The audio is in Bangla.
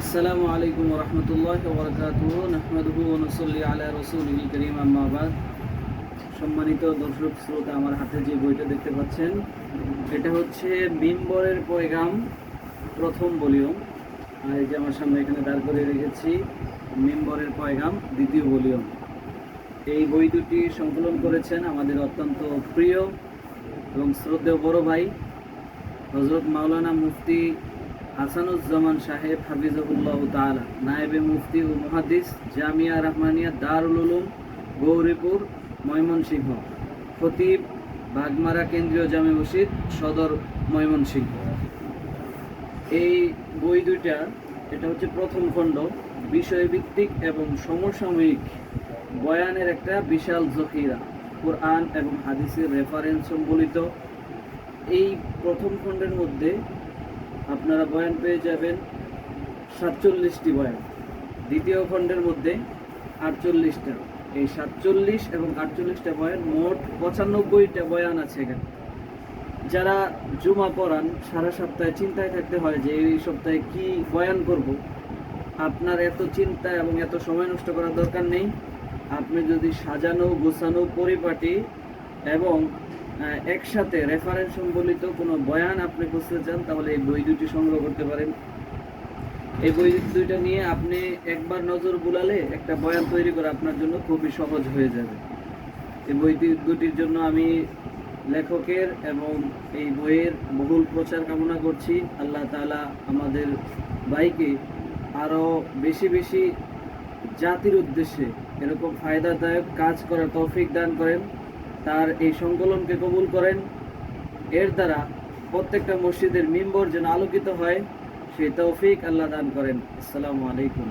আসসালামু আলাইকুম রহমতুল্লাহ বরকাত নাহমাদুহু নুসাল্লি আলা রাসূলিল কারীম, আম্মা বাদ। সম্মানিত দর্শক শ্রোতা, আমার হাতে যে বইটা দেখতে পাচ্ছেন, এটা হচ্ছে মিম্বরের পয়গাম, প্রথম ভলিউম। আর এই যে আমার সামনে এখানে দাঁড় করে রেখেছি, মিম্বরের পয়গাম, দ্বিতীয় ভলিউম। এই বই দুটি সংকলন করেছেন আমাদের অত্যন্ত প্রিয় এবং শ্রদ্ধেয় বড় ভাই হজরত মাওলানা মুফতি হাসানুজ্জামান সাহেব হাফিজহুল্লাহ তাআলা, নায়েবে মুফতি ও মুহাদ্দিস জামিয়া রহমানিয়া দারুল উলুম, গৌরীপুর, ময়মনসিংহ। খতিব বাগমারা কেন্দ্রীয় জামে মসজিদ, সদর ময়মনসিংহ। এই বই দুইটা, এটা হচ্ছে প্রথম খণ্ড, বিষয়ভিত্তিক এবং সমসাময়িক বয়ানের একটা বিশাল জখিরা, কোরআন এবং হাদিসের রেফারেন্স সম্বলিত। এই প্রথম খণ্ডের মধ্যে আপনারা বয়ান পেয়ে যাবেন সাতচল্লিশটি বয়ান। দ্বিতীয় খণ্ডের মধ্যে আটচল্লিশটা। এই সাতচল্লিশ এবং আটচল্লিশটা বয়ান মোট পঁচানব্বইটা বয়ান আছে এখানে। যারা জুমা পড়ান, সারা সপ্তাহে চিন্তায় থাকতে হয় যে এই সপ্তাহে কি বয়ান করব। আপনার এত চিন্তা এবং এত সময় নষ্ট করার দরকার নেই। আপনি যদি সাজানো, গোছানো, পরিপাটি এবং একসাথে রেফারেন্স সম্বলিত কোনো বয়ান আপনি খুঁজতে চান, তাহলে এই বই দুটি সংগ্রহ করতে পারেন। এই বই দুইটা নিয়ে আপনি একবার নজর বুলালে একটা বয়ান তৈরি করা আপনার জন্য খুবই সহজ হয়ে যাবে। এই বই দুটির জন্য আমি লেখকের এবং এই বইয়ের বহুল প্রচার কামনা করছি। আল্লাহ তাআলা আমাদের বাইকে আরও বেশি বেশি জাতির উদ্দেশ্যে এরকম ফায়দাদায়ক কাজ করার তৌফিক দান করেন। তার এই সংকলনকে কবুল করেন। এর দ্বারা প্রত্যেকটা মসজিদের মিম্বর যেন আলোকিত হয়, সেই তৌফিক আল্লাহ দান করেন। আসসালামু আলাইকুম।